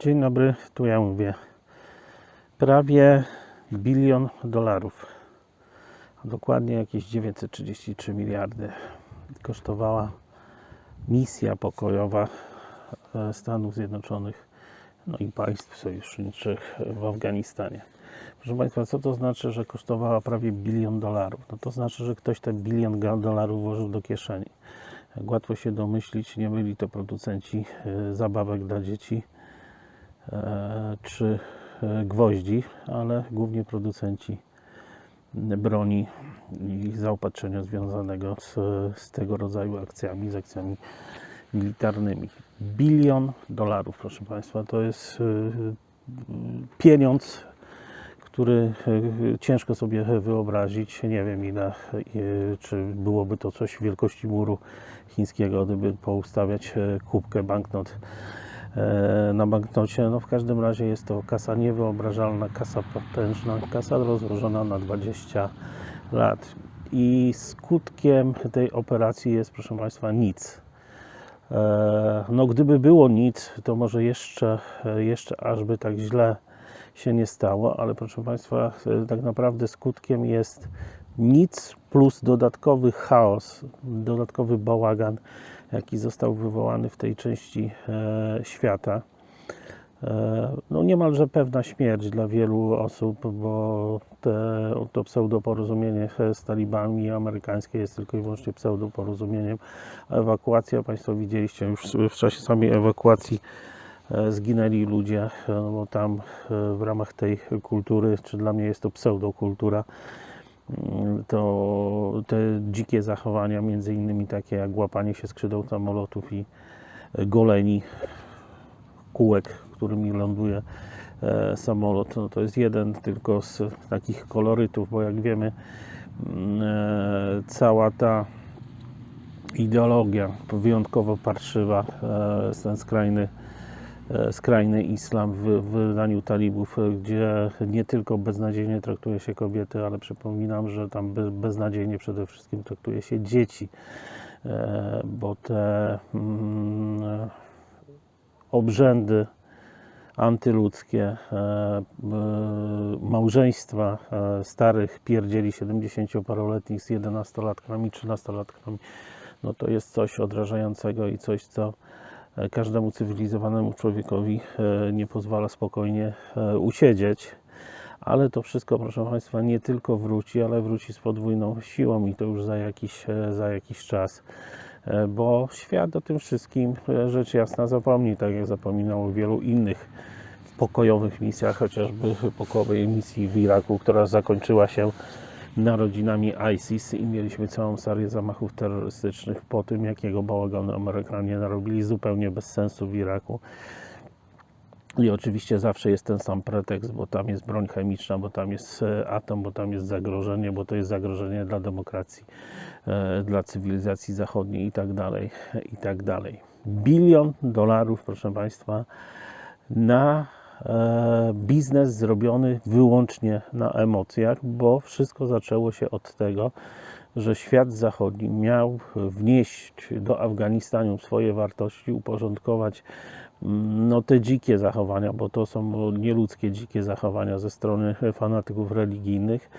Dzień dobry, tu ja mówię. Prawie bilion dolarów, dokładnie jakieś 933 miliardy kosztowała misja pokojowa e, Stanów Zjednoczonych no i państw sojuszniczych w Afganistanie. Proszę Państwa, co to znaczy, że kosztowała prawie bilion dolarów? No to znaczy, że ktoś ten bilion dolarów włożył do kieszeni. Jak łatwo się domyślić, nie byli to producenci e, zabawek dla dzieci czy e, gwoździ, ale głównie producenci broni i zaopatrzenia związanego z, z tego rodzaju akcjami, z akcjami militarnymi. Bilion dolarów, proszę Państwa, to jest y, pieniądz, który ciężko sobie wyobrazić. Nie wiem ile, czy byłoby to coś wielkości muru chińskiego, gdyby poustawiać e, kubkę banknot e, na banknocie. No w każdym razie jest to kasa niewyobrażalna, kasa potężna, kasa rozłożona na 20 lat. I skutkiem tej operacji jest, proszę Państwa, nic. E, No, gdyby było nic, to może jeszcze, e, jeszcze aż by tak źle się nie stało, ale proszę Państwa, e, tak naprawdę skutkiem jest nic plus dodatkowy chaos, dodatkowy bałagan, jaki został wywołany w tej części e, świata. E, No niemalże pewna śmierć dla wielu osób, bo te, to pseudoporozumienie z talibami amerykańskie jest tylko i wyłącznie pseudoporozumieniem. Ewakuacja, Państwo widzieliście już w czasie samej ewakuacji e, zginęli ludzie, no bo tam w ramach tej kultury, czy dla mnie jest to pseudokultura, to te dzikie zachowania, między innymi takie jak łapanie się skrzydeł samolotów i e, goleni kółek, którymi ląduje e, samolot. No to jest jeden tylko z takich kolorytów, bo jak wiemy, mm, e, cała ta ideologia wyjątkowo parszywa, ten skrajny, skrajny islam w, w wydaniu talibów, e, gdzie nie tylko beznadziejnie traktuje się kobiety, ale przypominam, że tam be, beznadziejnie przede wszystkim traktuje się dzieci, e, bo te mm, obrzędy antyludzkie, e, e, małżeństwa e, starych pierdzieli 70-paroletnich z 11-latkami, 13-latkami, no to jest coś odrażającego i coś, co e, każdemu cywilizowanemu człowiekowi e, nie pozwala spokojnie e, usiedzieć. Ale to wszystko, proszę Państwa, nie tylko wróci, ale wróci z podwójną siłą i to już za jakiś, e, za jakiś czas. E, Bo świat o tym wszystkim, e, rzecz jasna, zapomni, tak jak zapominał o wielu innych pokojowych misjach, chociażby pokojowej misji w Iraku, która zakończyła się narodzinami ISIS i mieliśmy całą serię zamachów terrorystycznych po tym, jakiego bałaganu Amerykanie narobili zupełnie bez sensu w Iraku. I oczywiście zawsze jest ten sam pretekst, bo tam jest broń chemiczna, bo tam jest e, atom, bo tam jest zagrożenie, bo to jest zagrożenie dla demokracji, e, dla cywilizacji zachodniej i tak dalej, i tak dalej. Bilion dolarów, proszę Państwa, na biznes zrobiony wyłącznie na emocjach, bo wszystko zaczęło się od tego, że świat zachodni miał wnieść do Afganistanu swoje wartości, uporządkować mm, no, te dzikie zachowania, bo to są nieludzkie dzikie zachowania ze strony fanatyków religijnych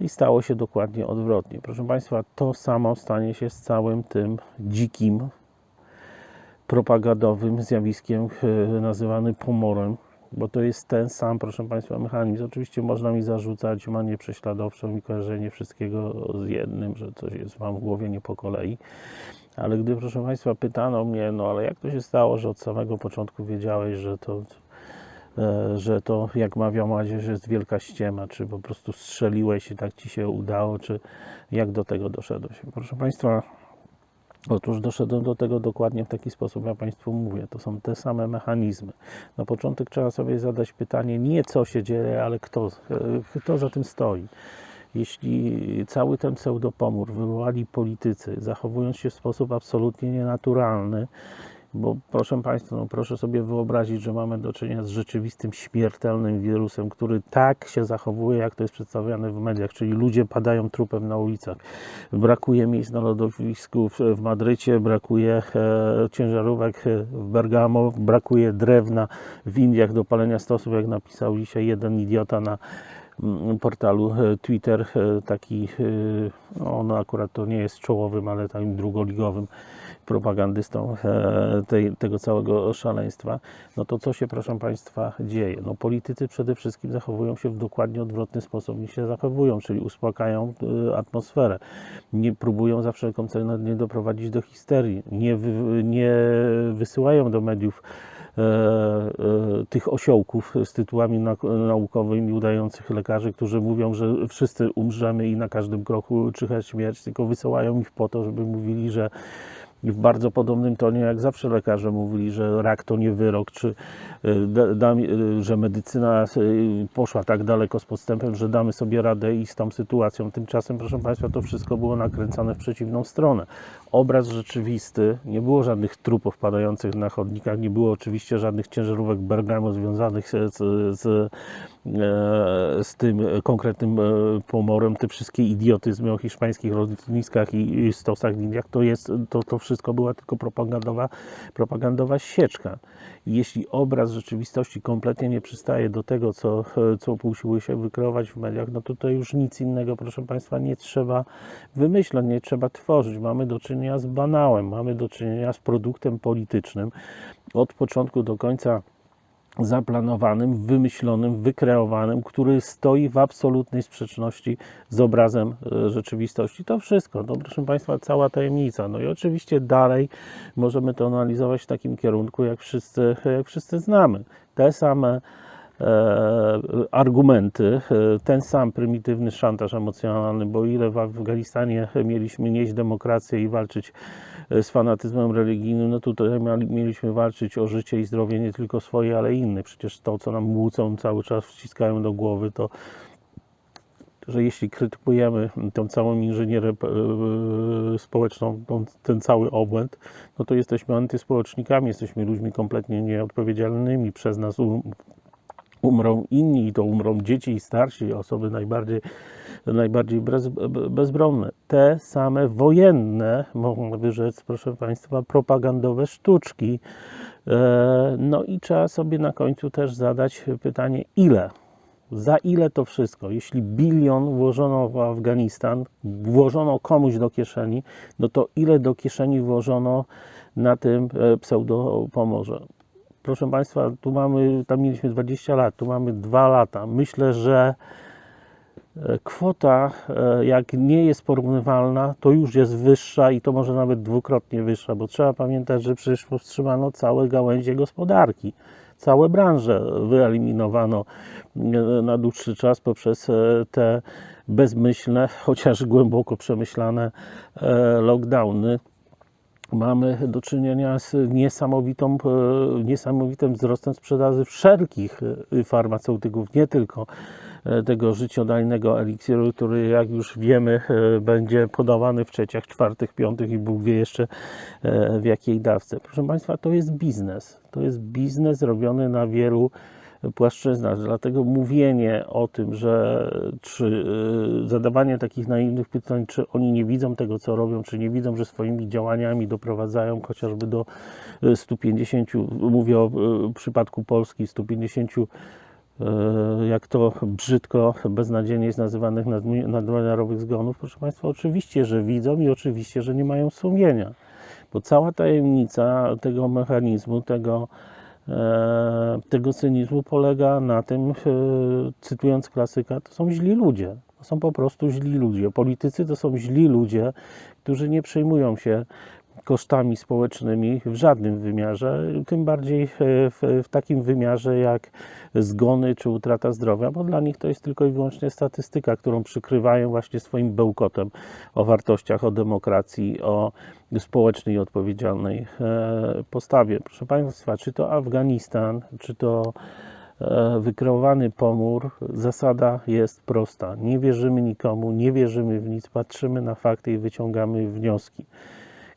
i stało się dokładnie odwrotnie. Proszę Państwa, to samo stanie się z całym tym dzikim, propagandowym zjawiskiem e, nazywany pomorem, bo to jest ten sam, proszę Państwa, mechanizm. Oczywiście można mi zarzucać manię prześladowczą i kojarzenie wszystkiego z jednym, że coś jest Wam w głowie nie po kolei. Ale gdy, proszę Państwa, pytano mnie, no ale jak to się stało, że od samego początku wiedziałeś, że to, e, że to jak mawia młodzież, jest wielka ściema, czy po prostu strzeliłeś i tak Ci się udało, czy jak do tego doszedłeś? Proszę Państwa, Otóż doszedłem do tego dokładnie w taki sposób, jak Państwu mówię. To są te same mechanizmy. Na początek trzeba sobie zadać pytanie nie co się dzieje, ale kto, e, kto za tym stoi. Jeśli cały ten pseudopomór wywołali politycy, zachowując się w sposób absolutnie nienaturalny Bo proszę Państwa, no proszę sobie wyobrazić, że mamy do czynienia z rzeczywistym śmiertelnym wirusem, który tak się zachowuje, jak to jest przedstawiane w mediach, czyli ludzie padają trupem na ulicach. Brakuje miejsc na lodowisku w, Madrycie, brakuje e, ciężarówek w Bergamo, brakuje drewna w Indiach do palenia stosów, jak napisał dzisiaj jeden idiota na mm, portalu e, Twitter, e, taki, e, no on akurat to nie jest czołowym, ale takim drugoligowym propagandystą e, tej, tego całego szaleństwa, no to co się, proszę Państwa, dzieje? No politycy przede wszystkim zachowują się w dokładnie odwrotny sposób niż się zachowują, czyli uspokajają e, atmosferę. Nie próbują za wszelką cenę nie doprowadzić do histerii, nie, wy, nie wysyłają do mediów e, tych osiołków z tytułami naukowymi udających lekarzy, którzy mówią, że wszyscy umrzemy i na każdym kroku czyha śmierć, tylko wysyłają ich po to, żeby mówili, że w bardzo podobnym tonie, jak zawsze lekarze mówili, że rak to nie wyrok, czy y, y, że medycyna y, poszła tak daleko z postępem, że damy sobie radę i z tą sytuacją. Tymczasem, proszę Państwa, to wszystko było nakręcane w przeciwną stronę. Obraz rzeczywisty, nie było żadnych trupów padających na chodnikach, nie było oczywiście żadnych ciężarówek Bergamo związanych z, z, z, e, tym konkretnym e, pomorem. Te wszystkie idiotyzmy o hiszpańskich lotniskach i, stosach w Indiach, to, jest, to, to wszystko była tylko propagandowa, propagandowa sieczka. Jeśli obraz rzeczywistości kompletnie nie przystaje do tego, co, co usiłuje się wykreować w mediach, no to to już nic innego, proszę Państwa, nie trzeba wymyślać, nie trzeba tworzyć. Mamy do czynienia z banałem, mamy do czynienia z produktem politycznym od początku do końca zaplanowanym, wymyślonym, wykreowanym, który stoi w absolutnej sprzeczności z obrazem e, rzeczywistości. To wszystko, no proszę Państwa, cała tajemnica. No i oczywiście dalej możemy to analizować w takim kierunku, jak wszyscy, jak wszyscy znamy. Te same argumenty, e, ten sam prymitywny szantaż emocjonalny, bo ile w Afganistanie mieliśmy nieść demokrację i walczyć e, z fanatyzmem religijnym, no tutaj mieli- mieliśmy walczyć o życie i zdrowie nie tylko swoje, ale i innych. Przecież to, co nam młócą cały czas, wciskają do głowy, to że jeśli krytykujemy tą całą inżynierę e, społeczną, ten cały obłęd, no to jesteśmy antyspołecznikami, jesteśmy ludźmi kompletnie nieodpowiedzialnymi. Przez nas umrą inni to umrą dzieci i starsi, osoby najbardziej, najbardziej bez, bezbronne. Te same wojenne, można by rzec, proszę Państwa, propagandowe sztuczki. E, No i trzeba sobie na końcu też zadać pytanie, ile? Za ile to wszystko? Jeśli bilion włożono w Afganistan, włożono komuś do kieszeni, no to ile do kieszeni włożono na tym e, pseudopomorze? Proszę Państwa, tu mamy, tam mieliśmy 20 lat, tu mamy 2 lata. Myślę, że e, kwota, e, jak nie jest porównywalna, to już jest wyższa i to może nawet dwukrotnie wyższa, bo trzeba pamiętać, że przecież powstrzymano całe gałęzie gospodarki. Całe branże wyeliminowano e, na dłuższy czas poprzez te bezmyślne, chociaż głęboko przemyślane lockdowny mamy do czynienia z niesamowitą, e, niesamowitym wzrostem sprzedaży wszelkich e, farmaceutyków, nie tylko e, tego życiodajnego eliksiru, który jak już wiemy będzie podawany w trzeciach, czwartych, piątych i Bóg wie jeszcze w jakiej dawce. Proszę Państwa, to jest biznes. To jest biznes robiony na wielu płaszczyznach. Dlatego mówienie o tym, że czy y, zadawanie takich naiwnych pytań, czy oni nie widzą tego, co robią, czy nie widzą, że swoimi działaniami doprowadzają chociażby do y, 150, mówię o y, przypadku Polski, 150 y, jak to brzydko, beznadziejnie jest nazywanych nadmi- nadmiarowych zgonów. Proszę Państwa, oczywiście, że widzą i oczywiście, że nie mają sumienia. Bo cała tajemnica tego mechanizmu, tego, tego cynizmu polega na tym, e, cytując klasyka, to są źli ludzie. To są po prostu źli ludzie. Politycy to są źli ludzie, którzy nie przejmują się kosztami społecznymi w żadnym wymiarze, tym bardziej w, w takim wymiarze jak zgony czy utrata zdrowia, bo dla nich to jest tylko i wyłącznie statystyka, którą przykrywają właśnie swoim bełkotem o wartościach, o demokracji, o społecznej odpowiedzialnej e, postawie. Proszę Państwa, czy to Afganistan, czy to e, wykreowany pomór, zasada jest prosta. Nie wierzymy nikomu, nie wierzymy w nic, patrzymy na fakty i wyciągamy wnioski.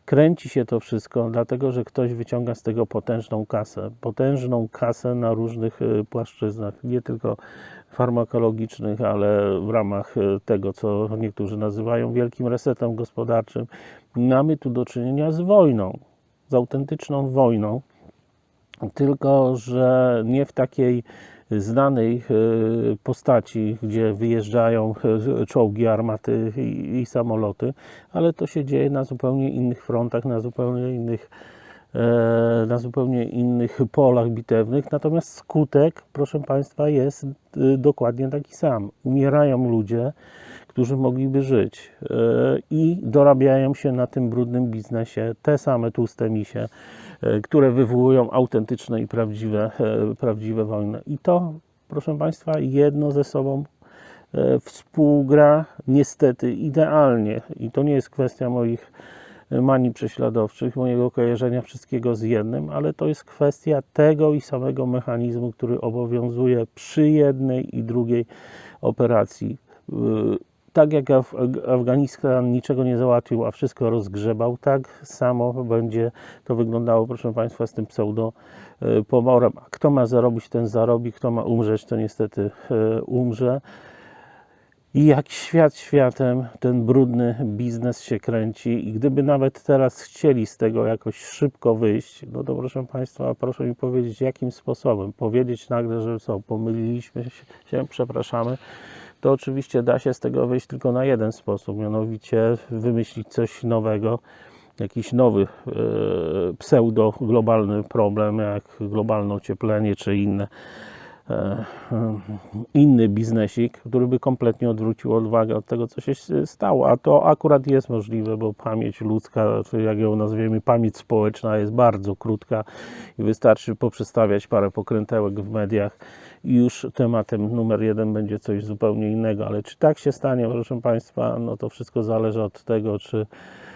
Kręci się to wszystko, dlatego że ktoś wyciąga z tego potężną kasę. Potężną kasę na różnych y, płaszczyznach, nie tylko farmakologicznych, ale w ramach y, tego, co niektórzy nazywają wielkim resetem gospodarczym. Mamy tu do czynienia z wojną, z autentyczną wojną, tylko że nie w takiej znanej y, postaci, gdzie wyjeżdżają y, czołgi, armaty i, samoloty, ale to się dzieje na zupełnie innych frontach, na zupełnie innych e, na zupełnie innych polach bitewnych, natomiast skutek, proszę Państwa, jest dokładnie taki sam. Umierają ludzie, którzy mogliby żyć e, i dorabiają się na tym brudnym biznesie te same tłuste misie, e, które wywołują autentyczne i prawdziwe, e, prawdziwe wojny. I to, proszę Państwa, jedno ze sobą współgra niestety idealnie. I to nie jest kwestia moich manii prześladowczych, mojego kojarzenia wszystkiego z jednym, ale to jest kwestia tego i samego mechanizmu, który obowiązuje przy jednej i drugiej operacji. Tak jak Af- Afganistan niczego nie załatwił, a wszystko rozgrzebał, tak samo będzie to wyglądało, proszę Państwa, z tym pseudo y, pomorem. A Kto ma zarobić, ten zarobi, kto ma umrzeć, to niestety y, umrze. I jak świat światem, ten brudny biznes się kręci i gdyby nawet teraz chcieli z tego jakoś szybko wyjść, no to proszę Państwa, proszę mi powiedzieć, jakim sposobem. Powiedzieć nagle, że co, pomyliliśmy się, przepraszamy, to oczywiście da się z tego wyjść tylko na jeden sposób, mianowicie wymyślić coś nowego, jakiś nowy e, pseudo-globalny problem, jak globalne ocieplenie czy inne inny biznesik, który by kompletnie odwrócił odwagę od tego, co się stało. A to akurat jest możliwe, bo pamięć ludzka, czy jak ją nazwiemy, pamięć społeczna jest bardzo krótka i wystarczy poprzestawiać parę pokrętełek w mediach i już tematem numer jeden będzie coś zupełnie innego. Ale czy tak się stanie, proszę Państwa, no to wszystko zależy od tego, czy e,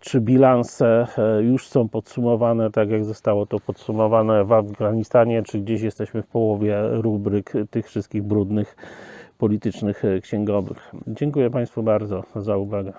czy bilanse e, już są podsumowane, tak jak zostało to podsumowane w Afganistanie, czy gdzieś jesteśmy w połowie rubryk tych wszystkich brudnych politycznych e, księgowych. Dziękuję Państwu bardzo za uwagę.